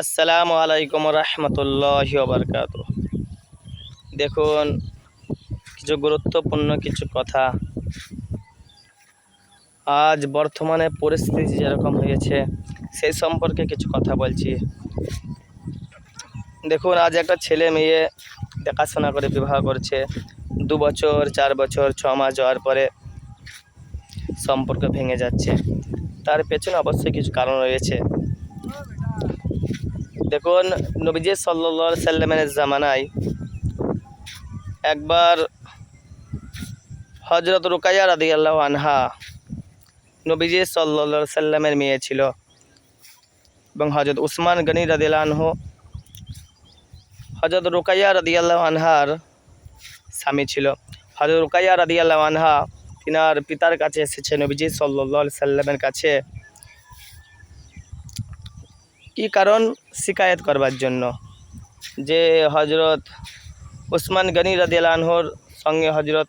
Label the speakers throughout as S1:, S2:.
S1: আসসালামু আলাইকুম রহমতুল্লাহ বারকাত দেখুন, কিছু গুরুত্বপূর্ণ কিছু কথা। আজ বর্তমানে পরিস্থিতি যেরকম হয়েছে, সেই সম্পর্কে কিছু কথা বলছি। দেখুন, আজ একটা ছেলে মেয়ে দেখাশোনা করে, বিবাহ করছে। দু বছর, চার বছর, ছ মাস যাওয়ার পরে সম্পর্ক ভেঙে যাচ্ছে। তার পেছনে অবশ্যই কিছু কারণ রয়েছে। দেখুন, নবীজি সাল্লা সাল্লামের জামানায় একবার হজরত রুকাইয়া রাদি আল্লাহ আনহা নবীজি সাল্লা সাল্লামের মেয়ে ছিল এবং হজরত উসমান গনি রাদিল আনহু হজরত রুকাইয়া রাদি আল্লাহ আনহার স্বামী ছিল। হজরত রুকাইয়া রাদি আল্লাহ আনহা তিনার পিতার কাছে এসেছে নবীজি সাল্লা সাল্লামের কাছে। কি কারণ শিকায়ত করবার জন্য? যে হজরত উসমান গনি রাদিয়াল আনহর সঙ্গে হজরত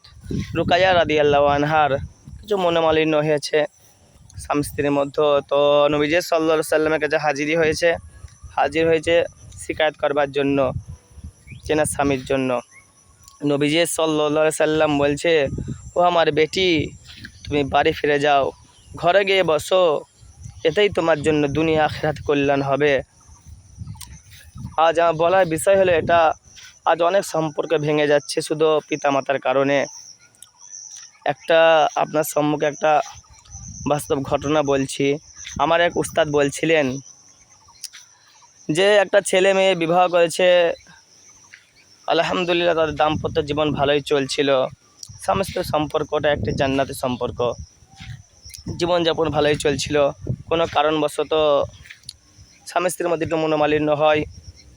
S1: রুকাইয়া রাদিয়াল্লাহ আনহার কিছু মনোমালিন্য হয়েছে। স্বামী মধ্যে তো নবীজ সাল্লা সাল্লামের কাছে হাজিরই হয়েছে, হাজির হয়েছে শিকায়ত করবার জন্য, চেনা স্বামীর জন্য। নবীজ সাল্লা সাল্লাম বলছে, ও আমার বেটি, তুমি বাড়ি ফিরে যাও, ঘরে গিয়ে বসো এটাই তোমার জন্য দুনিয়া আখেরাত কল্যাণ হবে। আজ আমার বলার বিষয় হলো এটা, আজ অনেক সম্পর্ক ভেঙে যাচ্ছে শুধু পিতামাতার কারণে। একটা, আপনার সম্মুখে একটা বাস্তব ঘটনা বলছি। আমার এক উস্তাদ বলছিলেন যে, একটা ছেলে মেয়ে বিবাহ করেছে, আলহামদুলিল্লাহ তাদের দাম্পত্য জীবন ভালোই চলছিল। সমস্ত সম্পর্কটা একটি জান্নাতি সম্পর্ক। জীবনযাপন ভালোই চলছিল। কোনো কারণবশত স্বামী স্ত্রীর মধ্যে একটু মনোমালিন্য হয়।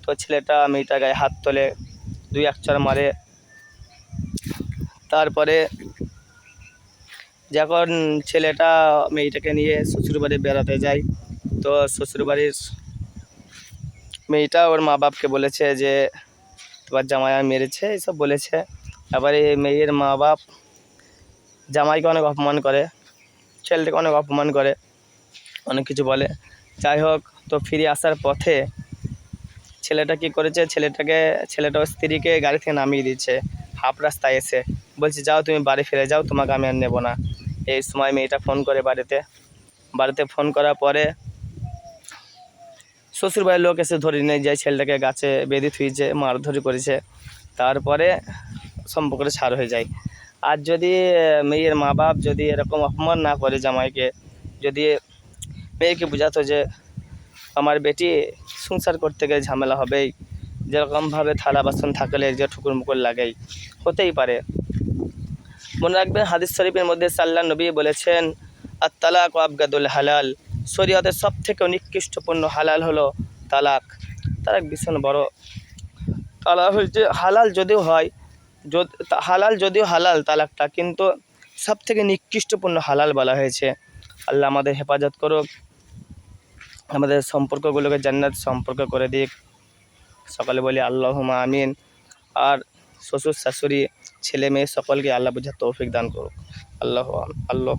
S1: তো ছেলেটা মেয়েটা গায়ে হাত তোলে, দুই এক চর মারে। তারপরে যখন ছেলেটা মেয়েটাকে নিয়ে শ্বশুরবাড়ি বেড়াতে যায়, তো শ্বশুরবাড়ির মেয়েটা ওর মা বাপকে বলেছে যে, তোমার জামাই মেরেছে? এইসব বলেছে। এবারে মেয়ের মা বাপ জামাইকে অনেক অপমান করে। ছেলেটাকে অনেক অপমান করে, অনেক কিছু বলে। যাই হোক, তো ফিরে আসার পথে ছেলেটা কি করেছে? ছেলেটাকে, ছেলেটা ওর স্ত্রীকে গাড়ি থেকে নামিয়ে দিচ্ছে হাফ রাস্তায় এসে। বলছে, যাও তুমি বাড়ি ফিরে যাও, তোমাকে আমি আর নেব না। এই সময় মেয়েটা ফোন করে বাড়িতে। বাড়িতে ফোন করার পরে শ্বশুরবাড়ির লোক এসে ধরে নিয়ে যায়, ছেলেটাকে গাছে বেঁধে থুইছে, মারধরি করেছে। তারপরে সম্পর্কটা ছাড় হয়ে যায়। আর যদি মেয়ের মা বাপ যদি এরকম অপমান না করে জামাইকে, যদি মেয়েকে বোঝাতো যে আমার বেটি সংসার করতে গেলে ঝামেলা হবেই যেরকমভাবে থালা বাসন থাকলে যে ঠুকুর মুকুর লাগেই, হতেই পারে। মনে রাখবেন হাদিস শরীফের মধ্যে সাল্লাহ নবী বলেছেন আর তালাক ও আবগাদুল হালাল শরীয়তের সব থেকে নিকৃষ্টপূর্ণ হালাল হলো তালাক। তালাক ভীষণ বড়। তালাক হচ্ছে হালাল যদিও হয় হালাল যদিও হালাল তালাকটা, কিন্তু সব থেকে নিকৃষ্টপূর্ণ হালাল বলা হয়েছে। আল্লাহ আমাদের হেফাজত করুক, আমাদের সম্পর্কগুলোকে জান্নাত সম্পর্ক করে দিক। সকালে বলি আল্লাহমা আমিন। আর শ্বশুর, শাশুড়ি, ছেলে, মেয়ে সকলকে আল্লাহ বুঝার তৌফিক দান করুক। আল্লাহ আল্লাহ